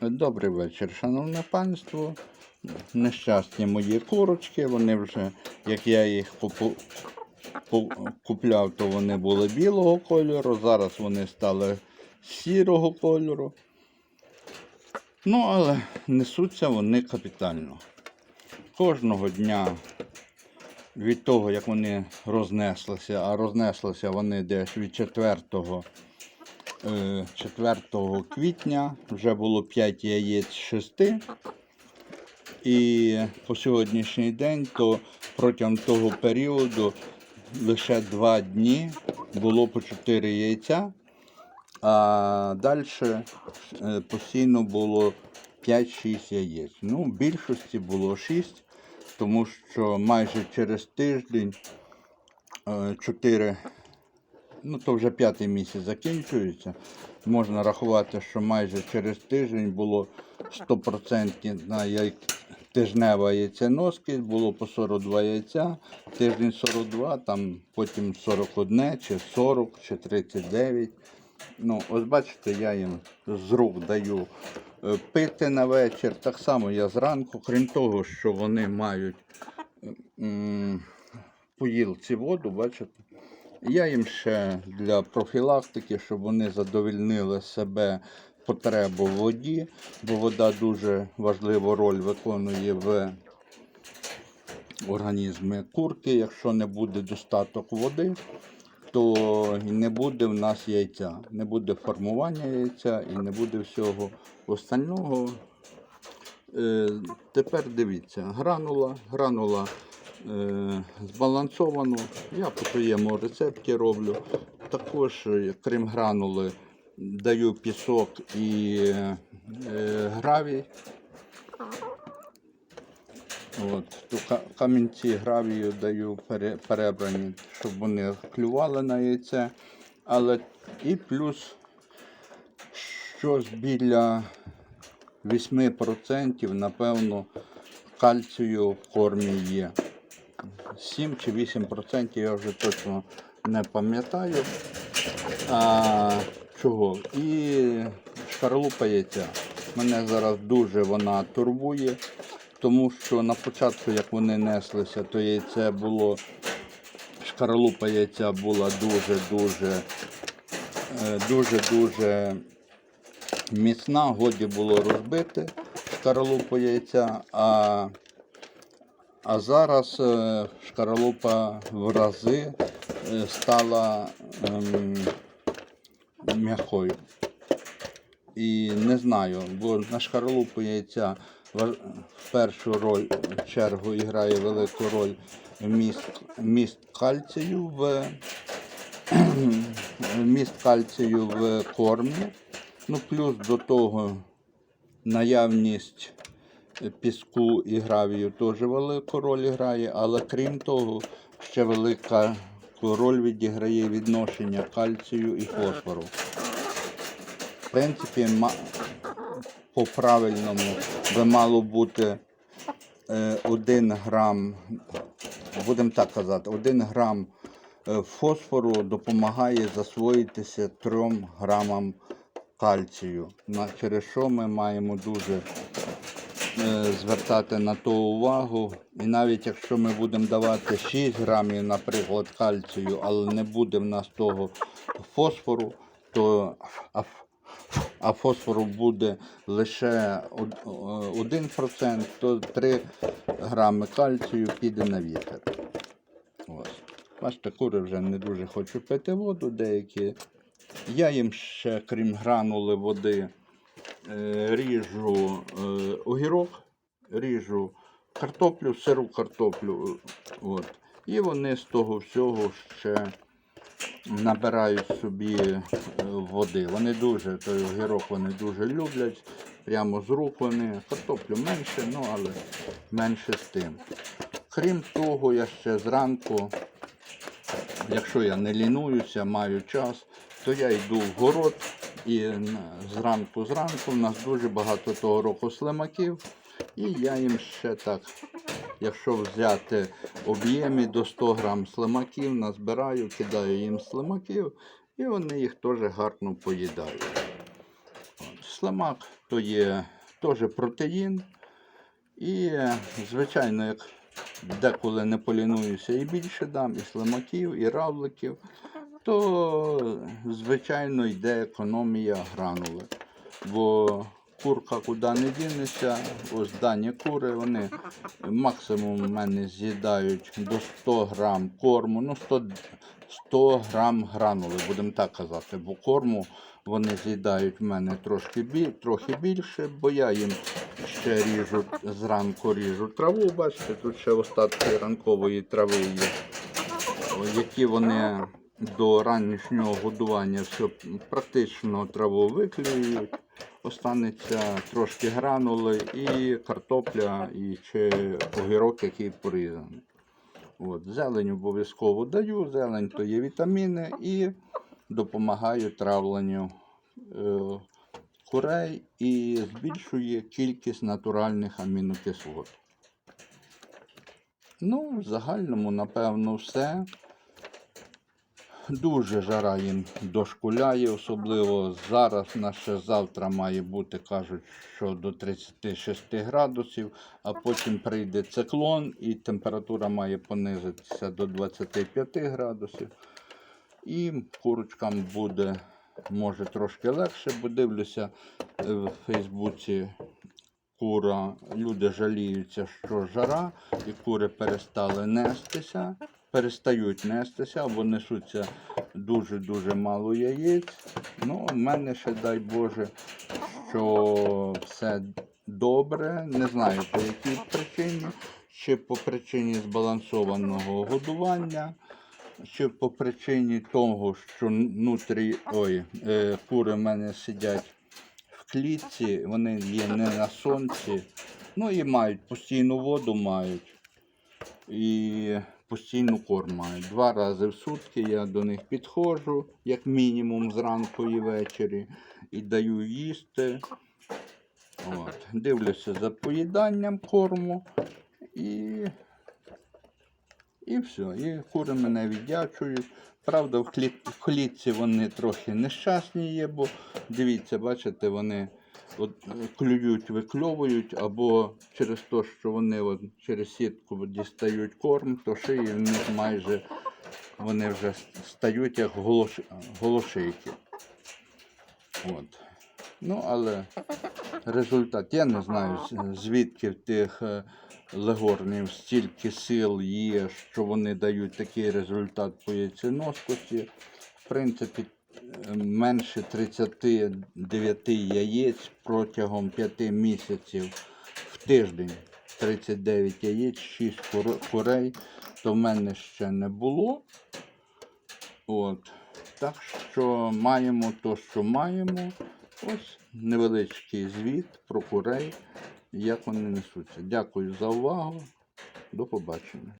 Добрий вечір, шановне панство. Нещасні мої курочки, вони вже, як я їх купу- пу- купляв, то вони були білого кольору, зараз вони стали сірого кольору. Ну, але несуться вони капітально. Кожного дня від того, як вони рознеслися, а рознеслися вони десь від 4 е, 4 квітня вже було 5 яєць з 6. І по сьогоднішній день, то протягом того періоду лише 2 дні було по 4 яйця, а далі постійно було 5-6 яєць. Ну, в більшості було 6, тому що майже через тиждень 4 ну то вже п'ятий місяць закінчується. Можна рахувати, що майже через тиждень було 100% на яй... тижнева яйценоскість, було по 42 яйця, тиждень 42, там потім 41, чи 40, чи 39. Ну, ось бачите, я їм з рук даю е, пити на вечір. Так само я зранку, крім того, що вони мають поїлці воду, бачите. Я їм ще для профілактики, щоб вони задовольнили себе потребу в воді, бо вода дуже важливу роль виконує в організмі курки. Якщо не буде достаток води, то не буде в нас яйця. Не буде формування яйця і не буде всього остального. Е, тепер дивіться, гранула, гранула е, збалансовану. Я по своєму рецепті роблю. Також, е, крім гранули, даю пісок і гравій. От, ка- камінці гравію даю перебрані, щоб вони клювали на яйце. Але і плюс щось біля 8% напевно кальцію в кормі є. 7 чи 8% я вже точно не пам'ятаю. А, чого? І шкарлупа яйця. Мене зараз дуже вона турбує, тому що на початку, як вони неслися, то яйце було, шкарлупа яйця була дуже-дуже, е, дуже-дуже міцна, годі було розбити шкарлупу яйця, а, а зараз е, шкарлупа в рази е, стала ем, м'якою. І не знаю, бо на шкарлупу яйця в першу роль, чергу грає велику роль міст, міст кальцію в міст кальцію в кормі. Ну, плюс до того наявність піску і гравію теж велику роль грає, але крім того, ще велика роль відіграє відношення кальцію і фосфору. В принципі, по правильному би мало бути 1 грам, будемо так казати, 1 грам е, фосфору допомагає засвоїтися 3 грамам кальцію. Через що ми маємо дуже е, звертати на то увагу. І навіть якщо ми будемо давати 6 грамів, наприклад, кальцію, але не буде в нас того фосфору, то а, фосфору буде лише е, 1%, то 3 грами кальцію піде на вітер. Ось. Бачите, кури вже не дуже хочуть пити воду деякі. Я їм ще, крім гранули води, е, ріжу е, огірок, ріжу картоплю, сиру картоплю. От. І вони з того всього ще набирають собі е, води. Вони дуже, той огірок вони дуже люблять. Прямо з рук вони. Картоплю менше, ну але менше з тим. Крім того, я ще зранку якщо я не лінуюся, маю час, то я йду в город і зранку зранку в нас дуже багато того року слимаків. І я їм ще так, якщо взяти об'ємі до 100 грам слимаків, назбираю, кидаю їм слимаків, і вони їх теж гарно поїдають. Слимак то є теж протеїн. І, звичайно, як деколи не полінуюся і більше дам, і слимаків, і равликів, то, звичайно, йде економія гранули. Бо курка куди не дінеться, ось дані кури, вони максимум в мене з'їдають до 100 грам корму, ну 100, 100 грам гранули, будемо так казати, бо корму вони з'їдають в мене трошки бі, трохи більше, бо я їм ще ріжу зранку ріжу траву, бачите, тут ще остатки ранкової трави є, які вони до ранішнього годування все практично траву виклюють. Останеться трошки гранули і картопля, і чи огірок, який порізаний. От, зелень обов'язково даю, зелень то є вітаміни і допомагаю травленню е, курей і збільшує кількість натуральних амінокислот. Ну, в загальному, напевно, все. Дуже жара їм дошкуляє, особливо зараз, на ще завтра має бути, кажуть, що до 36 градусів, а потім прийде циклон і температура має понизитися до 25 градусів. І курочкам буде, може, трошки легше, бо дивлюся е, в Фейсбуці кура, люди жаліються, що жара, і кури перестали нестися, перестають нестися, або несуться дуже-дуже мало яєць. Ну, в мене ще, дай Боже, що все добре. Не знаю по якій причині, чи по причині збалансованого годування. Чи по причині того, що внутрі ой, е, кури в мене сидять в клітці, вони є не на сонці, ну і мають постійну воду мають і постійну корм мають. Два рази в сутки я до них підходжу, як мінімум зранку і ввечері, і даю їсти. От. Дивлюся за поїданням корму і і все. І кури мене віддячують. Правда, в клітці вони трохи нещасні є, бо дивіться, бачите, вони клюють, викльовують, або через те, що вони от, через сітку дістають корм, то шиї в них майже вони вже стають як голош, голошейки. От. Ну, але результат, я не знаю, звідки в тих е, легорнів стільки сил є, що вони дають такий результат по яйценоскості. В принципі, менше 39 яєць протягом 5 місяців в тиждень. 39 яєць, 6 курей, то в мене ще не було. От. Так що маємо то, що маємо. Ось невеличкий звіт про курей, як вони несуться. Дякую за увагу. До побачення.